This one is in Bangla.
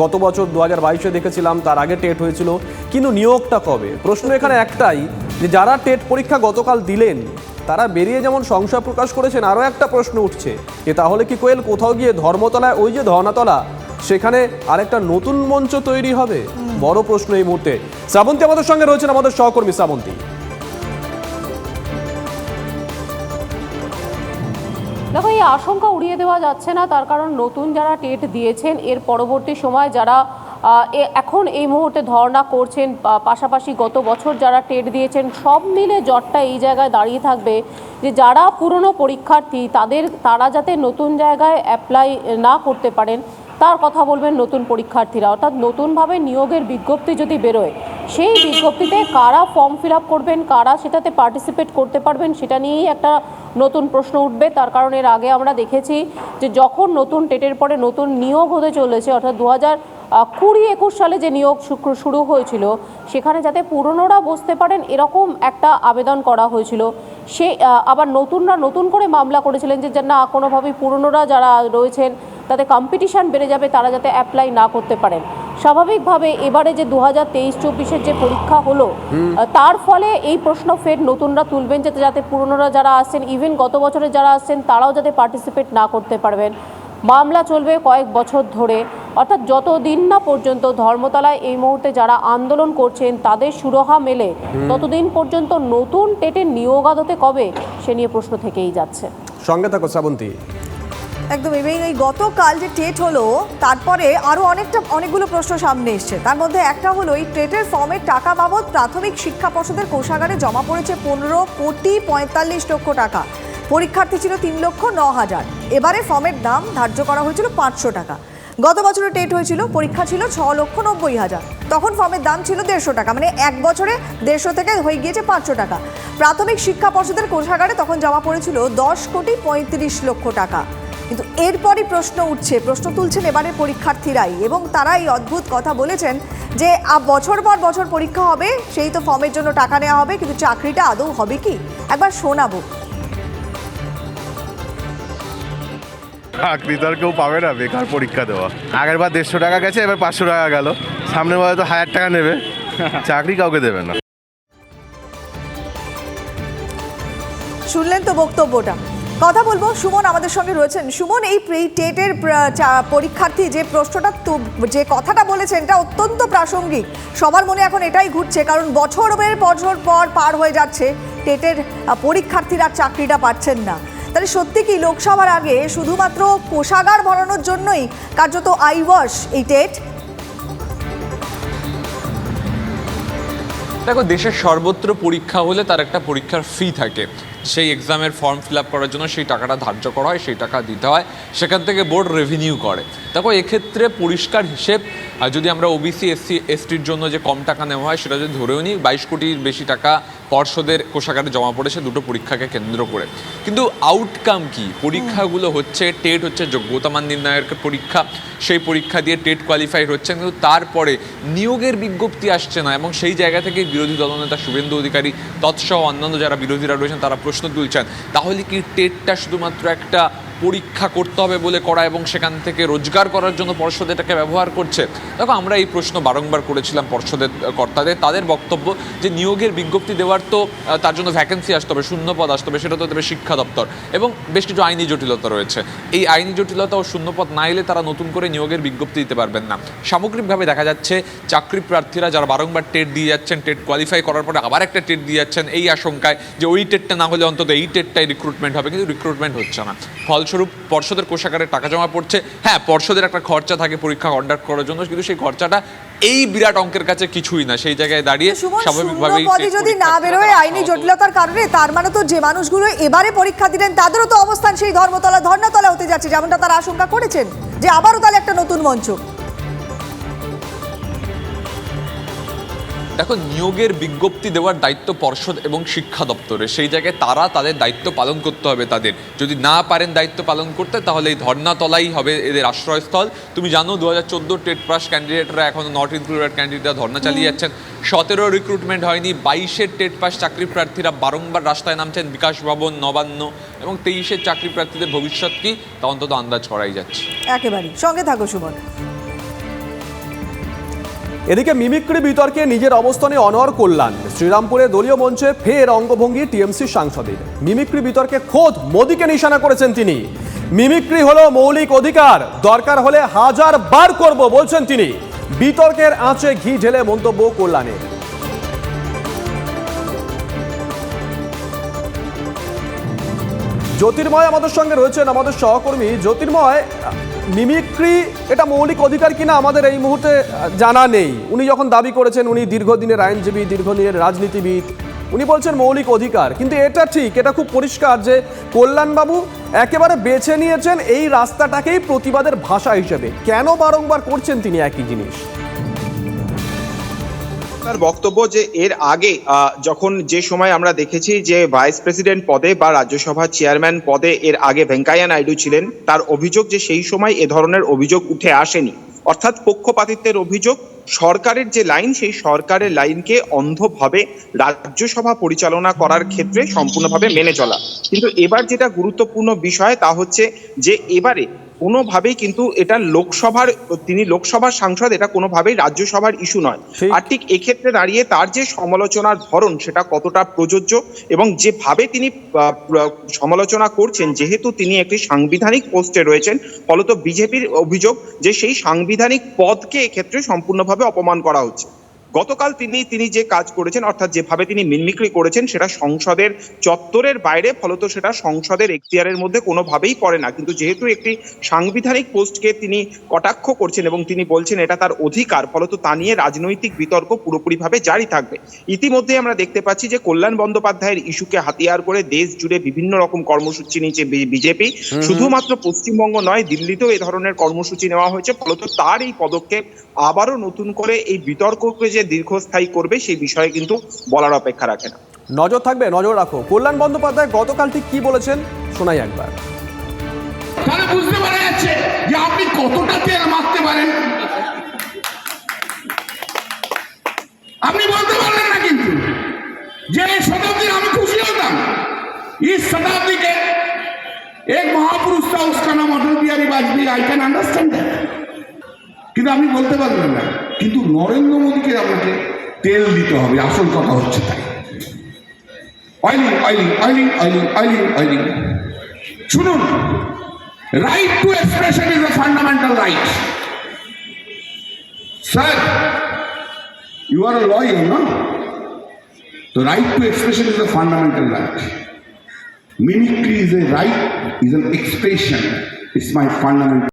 গত বছর দু হাজার বাইশে দেখেছিলাম, তার আগে টেট হয়েছিল। কিন্তু নিয়োগটা কবে? প্রশ্ন এখানে একটাই, যে যারা টেট পরীক্ষা গতকাল দিলেন, তারা বেরিয়ে যেমন সংশয় প্রকাশ করেছেন, আরও একটা প্রশ্ন উঠছে, যে তাহলে কি কোয়েল কোথাও গিয়ে ধর্মতলায়, ওই যে ধর্নাতলা সেখানে আরেকটা নতুন মঞ্চ তৈরি হবে? বড় প্রশ্ন এই মুহূর্তে। শ্রাবন্তী আমাদের সঙ্গে রয়েছেন আমাদের সহকর্মী শ্রাবন্তী। দেখো, এই আশঙ্কা উড়িয়ে দেওয়া যাচ্ছে না, তার কারণ নতুন যারা টেট দিয়েছেন, এর পরবর্তী সময় যারা এখন এই মুহূর্তে ধর্ণা করছেন পাশাপাশি গত বছর যারা টেট দিয়েছেন, সব মিলে জটটা এই জায়গায় দাঁড়িয়ে থাকবে যে যারা পুরনো পরীক্ষার্থী, তাদের, তারা যাতে নতুন জায়গায় অ্যাপ্লাই না করতে পারেন, তার কথা বলবেন নতুন পরীক্ষার্থীরা। অর্থাৎ নতুনভাবে নিয়োগের বিজ্ঞপ্তি যদি বেরোয় সেই বিজ্ঞপ্তিতে কারা ফর্ম ফিল আপ করবেন, কারা সেটাতে পার্টিসিপেট করতে পারবেন, সেটা নিয়েই একটা নতুন প্রশ্ন উঠবে। তার কারণ এর আগে আমরা দেখেছি যে যখন নতুন টেটের পরে নতুন নিয়োগ হতে চলেছে, অর্থাৎ দু হাজার কুড়ি একুশ সালে যে নিয়োগ শুরু হয়েছিল, সেখানে যাতে পুরনোরা বসতে পারেন, এরকম একটা আবেদন করা হয়েছিল। সে আবার নতুনরা নতুন করে মামলা করেছিলেন যে, না, কোনোভাবেই পুরনোরা যারা রয়েছেন, তাতে কম্পিটিশন বেড়ে যাবে, তারা যাতে অ্যাপ্লাই না করতে পারেন। স্বাভাবিকভাবে এবারে যে দু হাজার তেইশ চব্বিশের যে পরীক্ষা হলো তার ফলে এই প্রশ্ন ফের নতুনরা তুলবেন যাতে যাতে পুরনোরা যারা আসছেন ইভেন গত বছরে যারা আসছেন তারাও যাতে পার্টিসিপেট না করতে পারবেন। মামলা চলবে কয়েক বছর ধরে। অর্থাৎ যতদিন না পর্যন্ত ধর্মতলায় এই মুহূর্তে যারা আন্দোলন করছেন তাদের সুরহা মেলে ততদিন পর্যন্ত নতুন টেটের নিয়োগ আদতে কবে সে নিয়ে প্রশ্ন থেকেই যাচ্ছে। সঙ্গে থাকো শ্রাবন্তী। একদম, এবং এই গতকাল যে টেট হলো, তারপরে আরও অনেকটা, অনেকগুলো প্রশ্ন সামনে এসছে। তার মধ্যে একটা হলো, এই টেটের ফর্মের টাকা বাবদ প্রাথমিক শিক্ষা পর্ষদের কোষাগারে জমা পড়েছে পনেরো কোটি পঁয়তাল্লিশ লক্ষ টাকা। পরীক্ষার্থী ছিল তিন লক্ষ ন হাজার। এবারে ফর্মের দাম ধার্য করা হয়েছিল পাঁচশো টাকা। গত বছরে টেট হয়েছিল, পরীক্ষা ছিল ছ লক্ষ নব্বই হাজার। তখন ফর্মের দাম ছিল দেড়শো টাকা মানে এক বছরে দেড়শো থেকে হয়ে গিয়েছে পাঁচশো টাকা। প্রাথমিক শিক্ষা পর্ষদের কোষাগারে তখন জমা পড়েছিল দশ কোটি পঁয়ত্রিশ লক্ষ টাকা। কিন্তু এরপরই প্রশ্ন উঠছে প্রশ্ন তুলছেন এবারে পরীক্ষার্থীরাই এবং তারা এই অদ্ভুত কথা বলেছেন যে বছর পর বছর পরীক্ষা হবে সেই তো ফর্মের জন্য টাকা নেওয়া হবে কিন্তু চাকরিটা আদৌ হবে কি? একবার শোনাবো। চাকরি তো আর কেউ পাবে না বেকার পরীক্ষা দেওয়া। আগের বার দেড়শো টাকা গেছে এবার পাঁচশো টাকা গেল। সামনে বার তো হাজার টাকা নেবে চাকরি কাউকে দেবে না। শুনলেন তো বক্তব্যটা? কথা বলব। সুমন আমাদের সঙ্গে রয়েছেন। সুমন, এই প্রি টেটের পরীক্ষার্থী যে প্রশ্নটা যে কথাটা বলেছেন, এটা অত্যন্ত প্রাসঙ্গিক। সবার মনে এখন এটাই ঘুরছে, কারণ বছরের বছর পর পার হয়ে যাচ্ছে টেটের পরীক্ষার্থীরা চাকরিটা পাচ্ছেন না। তাহলে সত্যি কি লোকসভার আগে শুধুমাত্র কোষাগার ভরানোর জন্যই কার্যত আইওয়াশ এই টেট দেখো, দেশের সর্বত্র পরীক্ষা হলে তার একটা পরীক্ষার ফি থাকে। সেই এক্সামের ফর্ম ফিল আপ করার জন্য সেই টাকাটা ধার্য করা হয়, সেই টাকা দিতে হয়, সেখান থেকে বোর্ড রেভিনিউ করে। দেখো, এক্ষেত্রে পরিষ্কার হিসেব যদি আমরা ওবিসি এসসি এসটির জন্য যে কম টাকা নেওয়া হয়, সেটা যদি ধরেও নিই, বাইশ কোটির বেশি টাকা পর্ষদের কোষাগারে জমা পড়েছে, দুটো পরীক্ষাকে কেন্দ্র করে। কিন্তু আউটকাম কি? পরীক্ষাগুলো হচ্ছে টেট হচ্ছে যোগ্যতা মান নির্ণয়ের পরীক্ষা, সেই পরীক্ষা দিয়ে টেট কোয়ালিফাই হচ্ছে কিন্তু তারপরে নিয়োগের বিজ্ঞপ্তি আসছে না, এবং সেই জায়গা থেকে বিরোধী দলনেতা শুভেন্দু অধিকারী, তৎসহ অন্যান্য যারা বিরোধীরা রয়েছেন, তারা প্রশ্ন তুলছেন। তাহলে কি টেটটা শুধুমাত্র একটা পরীক্ষা করতে হবে বলে করা এবং সেখান থেকে রোজগার করার জন্য পর্ষদ এটাকে ব্যবহার করছে। দেখো, আমরা এই প্রশ্ন বারংবার করেছিলাম পর্ষদের কর্তাদের। তাদের বক্তব্য যে নিয়োগের বিজ্ঞপ্তি দেওয়ার তো তার জন্য ভ্যাকেন্সি আসতে হবে, শূন্য পদ আসতে হবে, সেটা তো দেবে শিক্ষা দপ্তর এবং বেশ কিছু আইনি জটিলতা রয়েছে। এই আইনি জটিলতা ও শূন্য পদ না এলে তারা নতুন করে নিয়োগের বিজ্ঞপ্তি দিতে পারবেন না। সামগ্রিকভাবে দেখা যাচ্ছে, চাকরি প্রার্থীরা যারা বারংবার টেট দিয়ে যাচ্ছেন, টেট কোয়ালিফাই করার পরে আবার একটা টেট দিয়ে যাচ্ছেন, এই আশঙ্কায় যে ওই টেটটা না হলে অন্তত এই টেটটাই রিক্রুটমেন্ট হবে, কিন্তু রিক্রুটমেন্ট হচ্ছে না। ফলস্বরূপ পর্ষদের কোষাগারে টাকা জমা পড়ছে। হ্যাঁ পর্ষদের একটা খরচা থাকে পরীক্ষা কন্ডাক্ট করার জন্য কিন্তু সেই খরচাটা এই বিরাট অঙ্কের কাছে কিছুই না। সেই জায়গায় দাঁড়িয়ে স্বাভাবিকভাবে স্বাভাবিকভাবেই যদি না বেরোয় আইনি জটিলতার কারণে তার মানে তো যে মানুষগুলো এবারে পরীক্ষা দিলেন তাদেরও তো অবস্থান সেই ধর্মতলা ধর্ণাতলা হতে যাচ্ছে যেমনটা তারা আশঙ্কা করেছেন যে আবারও তাহলে একটা নতুন মঞ্চ। দেখো নিয়োগের বিজ্ঞপ্তি দেওয়ার দায়িত্ব পর্ষদ এবং শিক্ষা দপ্তরে সেই জায়গায় তারা তাদের দায়িত্ব পালন করতে হবে তাদের। যদি না পারেন দায়িত্ব পালন করতে তাহলে এই ধর্নাতলাই হবে এদের আশ্রয়স্থল। তুমি জানো দু হাজার চোদ্দ টেট পাস ক্যান্ডিডেটরা এখনও নট ইনক্লুডেড ক্যান্ডিডেটরা ধর্না চালিয়ে যাচ্ছেন। সতেরো রিক্রুটমেন্ট হয়নি বাইশের টেট পাস চাকরি প্রার্থীরা বারংবার রাস্তায় নামছেন বিকাশ ভবন নবান্ন এবং তেইশের চাকরি প্রার্থীদের ভবিষ্যৎ কি? তা অন্তত আন্দাজ করাই যাচ্ছে। একেবারেই। সঙ্গে থাকো সুমন। এদিকে মিমিক্রি বিতর্কে নিজের অবস্থানে অনর কল্যাণ। শ্রীরামপুরে দলীয় মঞ্চে ফের অঙ্গভঙ্গি টিএমসি সাংসদের। মিমিক্রি বিতর্কে খোদ মোদীকে নিশানা করেছেন তিনি। মিমিক্রি হলো মৌলিক অধিকার, দরকার হলে হাজার বার করব বলছেন তিনি। বিতর্কের আঁচে ঘি ঢেলে মন্তব্য কল্যাণের। জ্যোতির্ময় আমাদের সঙ্গে রয়েছেন আমাদের সহকর্মী জ্যোতির্ময় মিমিক্রি, এটা মৌলিক অধিকার কিনা আমাদের এই মুহূর্তে জানা নেই। উনি যখন দাবি করেছেন, উনি দীর্ঘদিনের আইনজীবী, দীর্ঘদিনের রাজনীতিবিদ, উনি বলছেন মৌলিক অধিকার। কিন্তু এটা ঠিক, এটা খুব পরিষ্কার যে কল্যাণবাবু একেবারে বেছে নিয়েছেন এই রাস্তাটাকেই প্রতিবাদের ভাষা হিসেবে। কেন বারংবার করছেন তিনি একই জিনিস? তার বক্তব্য যে এর আগে যখন যে সময় আমরা দেখেছি যে ভাইস প্রেসিডেন্ট পদে বা রাজ্যসভার চেয়ারম্যান পদে এর আগে ভেঙ্কাইয়া নাইডু ছিলেন, তার অভিযোগ যে সেই সময় এ ধরনের অভিযোগ উঠে আসেনি। অর্থাৎ পক্ষপাতিত্বের অভিযোগ, সরকারের যে লাইন, সেই সরকারের লাইনকে অন্ধভাবে রাজ্যসভা পরিচালনা করার ক্ষেত্রে সম্পূর্ণভাবে মেনে চলা। কিন্তু এবার যেটা গুরুত্বপূর্ণ বিষয় তা হচ্ছে যে এবারে কোনোভাবেই কিন্তু এটা লোকসভার তিনি লোকসভার সাংসদ এটা কোনোভাবেই রাজ্যসভার ইস্যু নয়। আর ঠিক এক্ষেত্রে দাঁড়িয়ে তার যে সমালোচনার ধরন সেটা কতটা প্রযোজ্য এবং যেভাবে তিনি সমালোচনা করছেন যেহেতু তিনি একটি সাংবিধানিক পোস্টে রয়েছেন ফলত বিজেপির অভিযোগ যে সেই সাংবিধানিক পদকে এক্ষেত্রে সম্পূর্ণভাবে অপমান করা হচ্ছে। গতকাল তিনি তিনি যে কাজ করেছেন অর্থাৎ যেভাবে তিনি মিমিক্রি করেছেন সেটা সংসদের চত্বরের বাইরে ফলত সেটা সংসদের এখতিয়ারের মধ্যে কোনোভাবেই পড়ে না। কিন্তু যেহেতু একটি সাংবিধানিক পোস্টকে তিনি কটাক্ষ করছেন এবং তিনি বলছেন এটা তার অধিকার ফলত তা নিয়ে রাজনৈতিক বিতর্ক পুরোপুরিভাবে জারি থাকবে। ইতিমধ্যে আমরা দেখতে পাচ্ছি যে কল্যাণ বন্দ্যোপাধ্যায়ের ইস্যুকে হাতিয়ার করে দেশ জুড়ে বিভিন্ন রকম কর্মসূচি নিয়েছে বিজেপি। শুধুমাত্র পশ্চিমবঙ্গ নয় দিল্লিতেও এই ধরনের কর্মসূচি নেওয়া হয়েছে ফলত তার এই পদক্ষেপ আবারও নতুন করে এই বিতর্ককে যে দীর্ঘস্থায়ী করবে সেই বিষয়ে কিন্তু বলার অপেক্ষা রাখে না নজর থাকবে নজর রাখো কল্যাণ বন্দ্যোপাধ্যায় গতকাল ঠিক কি বলেছেন শোনাই একবার তাহলে বুঝতে পারা যাচ্ছে যে আপনি কতটা তেল মারতে পারেন আপনি বলতে পারলেন না কিন্তু যে এই शताब्दी আমি खुशी होता इस शताब्दी के एक महापुरुष था उसका नाम Atal Bihari Vajpayee I can understand কিন্তু আপনি বলতে পারবেন না। কিন্তু নরেন্দ্র মোদীকে আপনাকে তেল দিতে হবে, আসল কথা হচ্ছে তাই। Oiling oiling oiling oiling oiling oiling শুনুন right to expression is a fundamental right sir you are lawyer, no? The right to expression is a fundamental right mimicry is a right, is an expression it's my fundamental